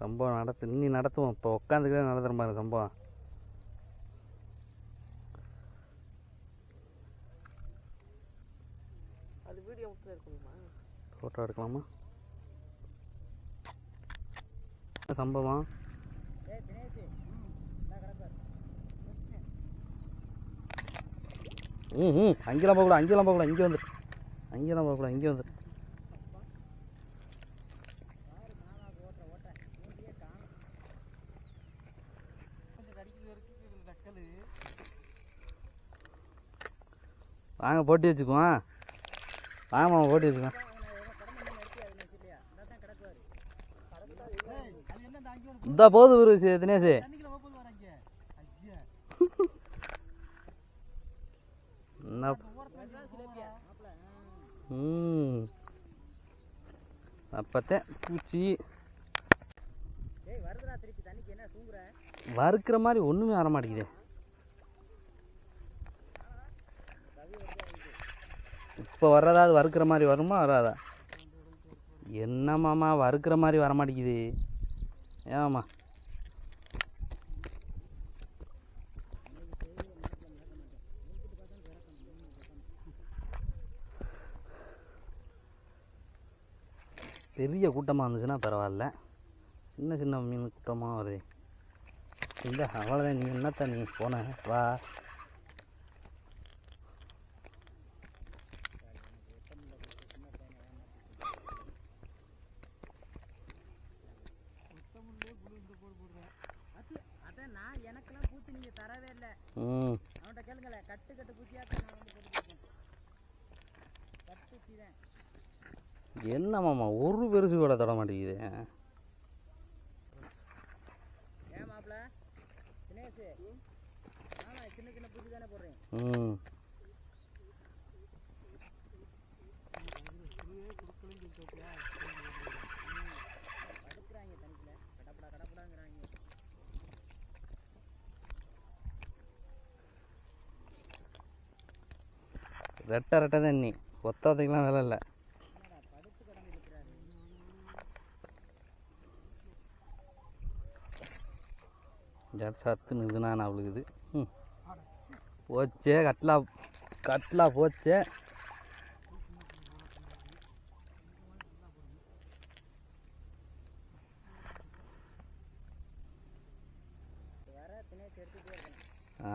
சம்பவம் நடத்து இன்னி நடத்துவோம். இப்போ உட்காந்துக்கிட்டே நடத்துகிற பாரு சம்பவம். அது வீடியோ மட்டும் இருக்குமா ஃபோட்டோ எடுக்கலாமா? சம்பவம்? ம் ம் அங்கெல்லாம் போகக்கூடாது அங்கெல்லாம் போகக்கூடாது இங்கே வந்துடு அங்கெல்லாம் போகக்கூடாது இங்கே வந்துடு வாங்க போட்டி வச்சுக்குவோம். வாங்க மாமா போட்டி வச்சுக்குவோம். இந்த போது ஒரு தினேஷ் அப்பத்தேன் பூச்சி. வறுக்கிற மாதிரி ஒன்றுமே வர மாட்டேங்குதே. இப்போ வர்றதாவது வறுக்கிற மாதிரி வருமா? வராதா? என்னமாம்மா வறுக்கிற மாதிரி வர மாட்டேங்குது ஏமாம்மா பெரிய கூட்டமாக இருந்துச்சுன்னா பரவாயில்ல. சின்ன சின்ன மீன் கூட்டமாக வருது. இல்லை அவ்வளோதான் நீ என்னத்த நீ போன? வா. நான் எனக்கெல்லாம் பூச்சி நீங்க தரவே இல்லை. ம் அவன்கிட்ட கேளுங்களேன் கட்டு கட்டு பூச்சியா நான் வந்து போட்டு கொடுப்பேன். கட்டு பூச்சி தான் என்னமாம்மா ஒரு பெருசு கூட தொட மாட்டேங்குது. ஏன் மாப்பிள? தினேஷ். ஆமா சின்ன சின்ன பூச்சி தானே போடுறேன். ம். ரெட்டை ரெட்டை தான் நீ. ஒத்தாதைக்கெலாம் வேலை இல்லை. சத்து நிதுனா அவளுக்குது. ம். போச்சே கட்லா கட்லா போச்சே.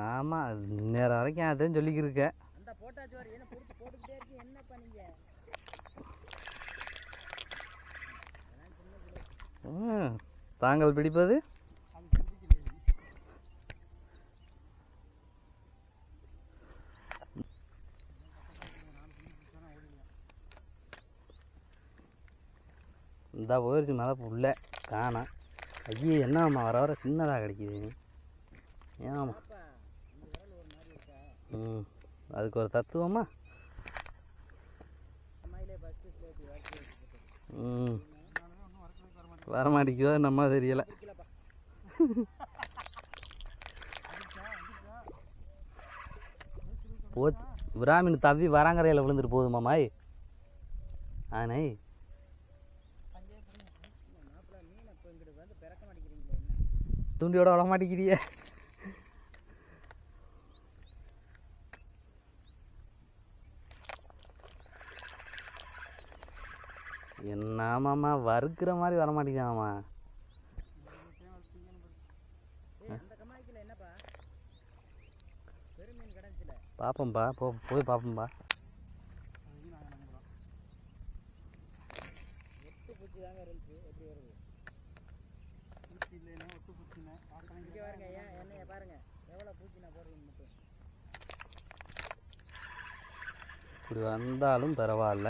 ஆமாம் நேரம் வரைக்கும் அதான் சொல்லிக்கிருக்கேன் போட்டாச்சு வர என்ன பொறுத்து போட்டுக்கிட்டே இருக்கு. என்னப்பா நீங்க ம் தாங்கள் பிடிப்பது? இந்த போயிடுச்சு மழை புள்ள காணோம் ஐயே என்னம்மா வர வர சின்னதாக கிடைக்குது. மாதிரி இருக்கா? ம். அதுக்கு ஒரு தத்துவமா? ம். வரமாட்டேங்குதோ நம்ம தெரியலை. போச்சு. பிராமின் தவி வராங்கரையில் விழுந்துட்டு போகுது மாமாய் ஆனை. தூண்டியோட மீன் இப்போ இங்கிட்டு வந்து பிறக்க மாட்டேங்கிறீங்களே என்ன தூண்டியோட விட மாட்டேங்கிறியே என்னாமாம்மா வறுக்கிற மாதிரி வர மாட்டேங்காமா பார்ப்போம்ப்பா போ போய் பார்ப்போம்பா இப்படி வந்தாலும் பரவாயில்ல.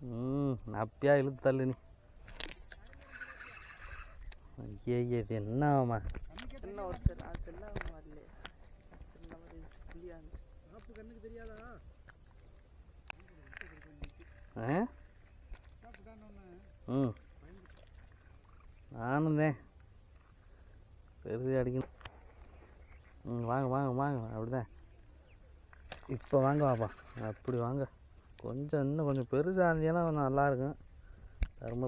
ம் நப்பியா இழுத்து தள்ளு நீ. ஐயே இது என்ன ஆமா ஆ? ம். நானும் தான். பெருசு அடிக்கணும். ம் வாங்க வாங்க வாங்க. அப்படிதான். இப்போ வாங்க வாப்பா அப்படி வாங்க. கொஞ்சம் இன்னும் கொஞ்சம் பெருசாக இருந்தீங்கன்னா கொஞ்சம் நல்லாயிருக்கும் தரும